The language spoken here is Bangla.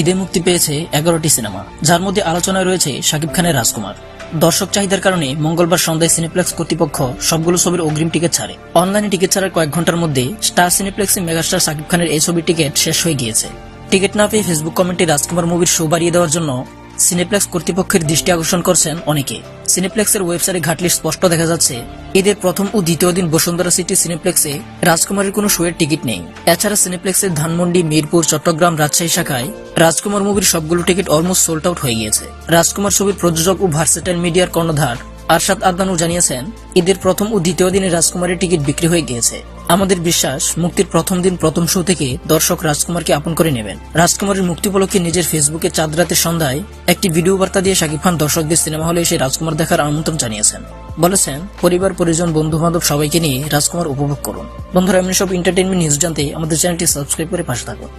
ঈদে মুক্তি পেয়েছে এগারোটি সিনেমা, যার মধ্যে আলোচনায় রয়েছে শাকিব খানের রাজকুমার। দর্শক চাহিদার কারণে মঙ্গলবার সন্ধ্যায় সিনেপ্লেক্স কর্তৃপক্ষ সবগুলো ছবির অগ্রিম টিকিট ছাড়ে। অনলাইনে টিকিট ছাড়ার কয়েক ঘণ্টার মধ্যে স্টার সিনেপ্লেক্সে মেগাস্টার শাকিব খানের এই ছবির টিকিট শেষ হয়ে গিয়েছে। টিকিট না পেয়ে ফেসবুক কমেন্টে রাজকুমার মুভির শো বাড়িয়ে দেওয়ার জন্য সিনেপ্লেক্স কর্তৃপক্ষের দৃষ্টি আকর্ষণ করছেন অনেকে। সিনেপ্লেক্সের ওয়েবসাইটে ঘাটলি স্পষ্ট দেখা যাচ্ছে। এদের প্রথম ও দ্বিতীয় দিন বসুন্ধরা সিটি সিনেপ্লেক্সে রাজকুমারের কোনো শোয়ের টিকিট নেই। এছাড়া সিনেপ্লেক্সের ধানমন্ডি, মিরপুর, চট্টগ্রাম, রাজশাহী শাখায় রাজকুমার মুভির সবগুলো টিকিট অলমোস্ট সোল্ড আউট হয়ে গিয়েছে। রাজকুমার ছবির প্রযোজক ও ভার্সেটাইল মিডিয়ার কর্ণধার আরশাদ আদনানু জানিয়েছেন, ঈদের প্রথম ও দ্বিতীয় দিনে রাজকুমারের টিকিট বিক্রি হয়ে গিয়েছে। আমাদের বিশ্বাস, মুক্তির প্রথম দিন, প্রথম শো থেকে দর্শক রাজকুমারকে আপন করে নেবেন। রাজকুমারের মুক্তি উপলক্ষে নিজের ফেসবুকে চাঁদ রাতের সন্ধ্যায় একটি ভিডিও বার্তা দিয়ে শাকিব খান দর্শকদের সিনেমা হলে এসে রাজকুমার দেখার আমন্ত্রণ জানিয়েছেন। বলেছেন, পরিবার, পরিজন বন্ধু বান্ধব সবাইকে নিয়ে রাজকুমার উপভোগ করুন। বন্ধুরা, এমনি সব এন্টারটেনমেন্ট নিউজ জানতে আমাদের চ্যানেলটি সাবস্ক্রাইব করে পাশে থাকুন।